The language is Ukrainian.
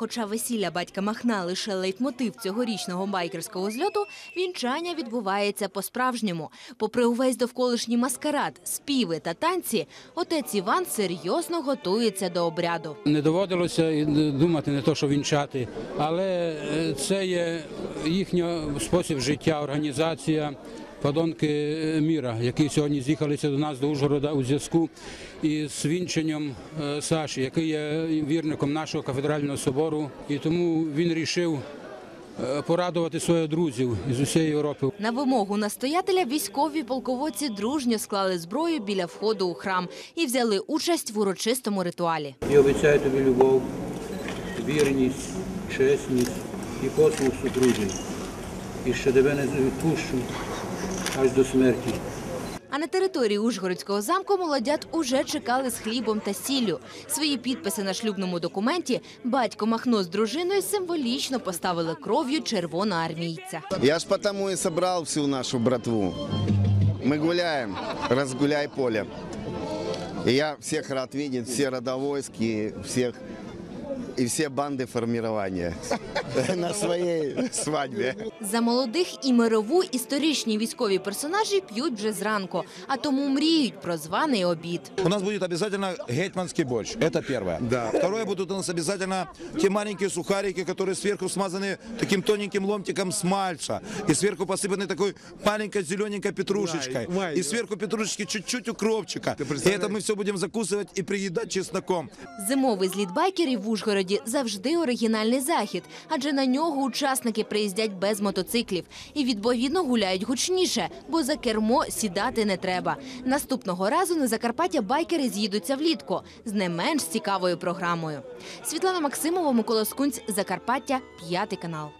Хоча весілля батька Махна лише лейтмотив цьогорічного байкерського зльоту, вінчання відбувається по-справжньому. Попри увесь довколишній маскарад, співи та танці, отець Іван серйозно готується до обряду. Не доводилося думати не то, що вінчати, але е, це є їхній спосіб життя, організація. Подонки е, міра, які сьогодні з'їхалися до нас до Ужгорода у зв'язку із вінченням е, Саші, який є вірником нашого кафедрального собору, і тому він рішив е, порадувати своїх друзів із усієї Європи. На вимогу настоятеля військові полководці дружньо склали зброю біля входу у храм і взяли участь в урочистому ритуалі. І обіцяю тобі любов, вірність, чесність і послуг супружній, і що тебе не відпущу аж до смерті. А на території Ужгородського замку молодят уже чекали з хлібом та сіллю. Свої підписи на шлюбному документі батько Махно з дружиною символічно поставили кров'ю червоноармійця. Я ж потому и собрал всю нашу братву. Мы гуляем, разгуляй поле. И я всех рад видеть, все родовойские, всех и все банды формирования на своей свадьбе. За молодих і мирову історичні військові персонажі п'ють вже зранку, а тому мріють про званий обід. У нас будет обязательно гетманский борщ. Это первое. Да. Второе будут у нас обязательно те маленькие сухарики, которые сверху смазаны таким тоненьким ломтиком смальца. И сверху посыпаны такой маленькой зелененькой петрушечкой. И сверху петрушечки чуть-чуть укропчика. И это мы все будем закусывать и приедать чесноком. Зимовий зліт байкерів в Ужгороді завжди оригінальний захід, адже на нього учасники приїздять без мотоциклів і відповідно гуляють гучніше, бо за кермо сідати не треба. Наступного разу на Закарпаття байкери з'їдуться влітку з не менш цікавою програмою. Світлана Максимова, Микола Скунць, Закарпаття, п'ятий канал.